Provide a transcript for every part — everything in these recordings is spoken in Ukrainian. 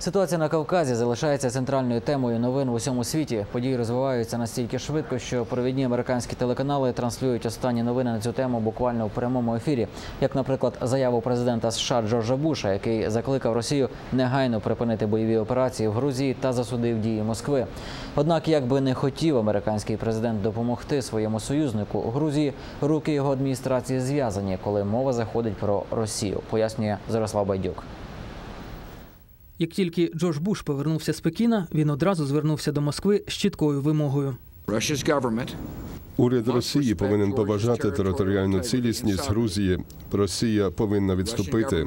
Ситуація на Кавказі залишається центральною темою новин в усьому світі. Події розвиваються настільки швидко, що провідні американські телеканали транслюють останні новини на цю тему буквально в прямому ефірі. Як, наприклад, заяву президента США Джорджа Буша, який закликав Росію негайно припинити бойові операції в Грузії та засудив дії Москви. Однак, як би не хотів американський президент допомогти своєму союзнику у Грузії, руки його адміністрації зв'язані, коли мова заходить про Росію, пояснює Зарослав Байдюк. Як тільки Джордж Буш повернувся з Пекіна, він одразу звернувся до Москви з чіткою вимогою. Уряд Росії повинен поважати територіальну цілісність Грузії. Росія повинна відступити.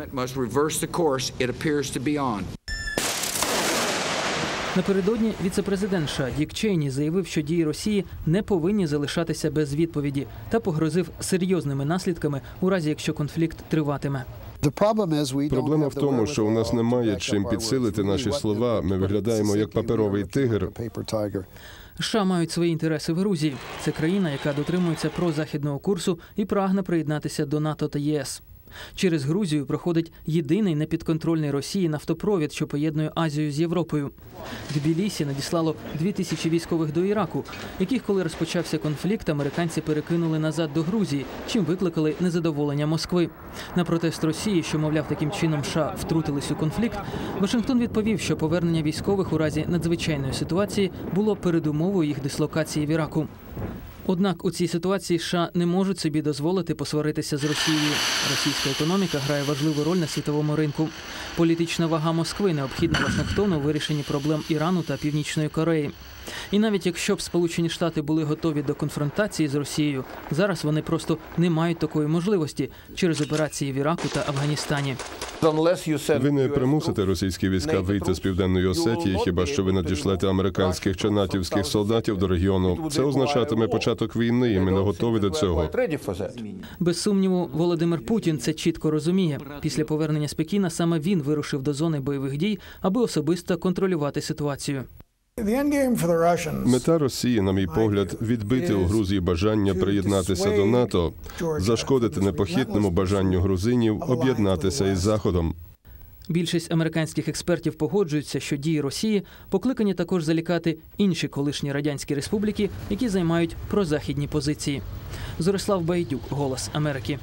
Напередодні віцепрезидент США Дік Чейні заявив, що дії Росії не повинні залишатися без відповіді та погрозив серйозними наслідками у разі, якщо конфлікт триватиме. Проблема в тому, що у нас немає чим підсилити наші слова. Ми виглядаємо як паперовий тигр. США мають свої інтереси в Грузії. Це країна, яка дотримується прозахідного курсу і прагне приєднатися до НАТО та ЄС. Через Грузію проходить єдиний непідконтрольний Росії нафтопровід, що поєднує Азію з Європою. Тбілісі надіслало дві тисячі військових до Іраку, яких, коли розпочався конфлікт, американці перекинули назад до Грузії, чим викликали незадоволення Москви. На протест Росії, що мовляв таким чином США втрутились у конфлікт, Вашингтон відповів, що повернення військових у разі надзвичайної ситуації було передумовою їх дислокації в Іраку. Однак у цій ситуації США не можуть собі дозволити посваритися з Росією. Російська економіка грає важливу роль на світовому ринку. Політична вага Москви необхідна Вашингтону у вирішенні проблем Ірану та Північної Кореї. І навіть якщо б Сполучені Штати були готові до конфронтації з Росією, зараз вони просто не мають такої можливості через операції в Іраку та Афганістані. Ви не примусите російські війська вийти з південної Осетії, хіба що ви надішлете американських чи натівських солдатів до регіону. Це означатиме початок війни, і ми не готові до цього. Без сумніву, Володимир Путін це чітко розуміє. Після повернення з Пекіна саме він вирушив до зони бойових дій, аби особисто контролювати ситуацію. Мета Росії, на мій погляд, відбити у Грузії бажання приєднатися до НАТО, зашкодити непохитному бажанню грузинів об'єднатися із Заходом. Більшість американських експертів погоджуються, що дії Росії покликані також залякати інші колишні радянські республіки, які займають прозахідні позиції. Зорислав Байдюк, Голос Америки.